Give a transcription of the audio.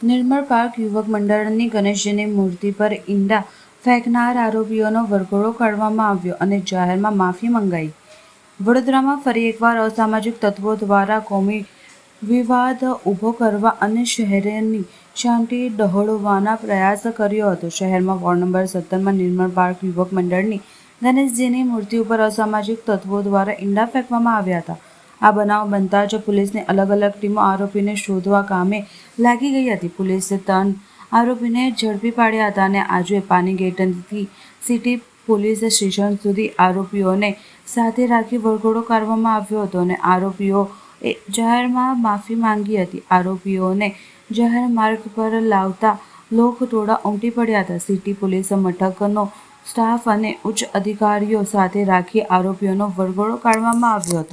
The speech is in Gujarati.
નિર્મળ પાર્ક યુવક મંડળની ગણેશજીની મૂર્તિ પર ઈંડા ફેંકનાર આરોપીઓનો વરઘોડો કાઢવામાં આવ્યો અને જાહેરમાં માફી મંગાઈ. વડોદરામાં ફરી એકવાર અસામાજિક તત્વો દ્વારા કોમી વિવાદ ઊભો કરવા અને શહેરની શાંતિ ડહોળવાના પ્રયાસ કર્યો હતો. શહેરમાં વોર્ડ નંબર સત્તરમાં નિર્મળ પાર્ક યુવક મંડળની ગણેશજીની મૂર્તિ ઉપર અસામાજિક તત્વો દ્વારા ઈંડા ફેંકવામાં આવ્યા હતા. આ બનાવ બનતા જ પોલીસની અલગ અલગ ટીમો આરોપીને શોધવા કામે લાગી ગઈ હતી. પોલીસે ત્રણ આરોપીને ઝડપી પાડ્યા હતા અને આજે પાનીગેટથી સિટી પોલીસ સ્ટેશન સુધી આરોપીઓને સાથે રાખી વરઘોડો કરવામાં આવ્યો હતો અને એ જાહેરમાં માફી માંગી હતી. આરોપીઓને જાહેર માર્ગ પર લાવતા લોકટોળા ઉમટી પડ્યા હતા. સિટી પોલીસ મથકનો સ્ટાફ અને ઉચ્ચ અધિકારીઓ સાથે રાખી આરોપીઓનો વરઘોડો કાઢવામાં આવ્યો હતો.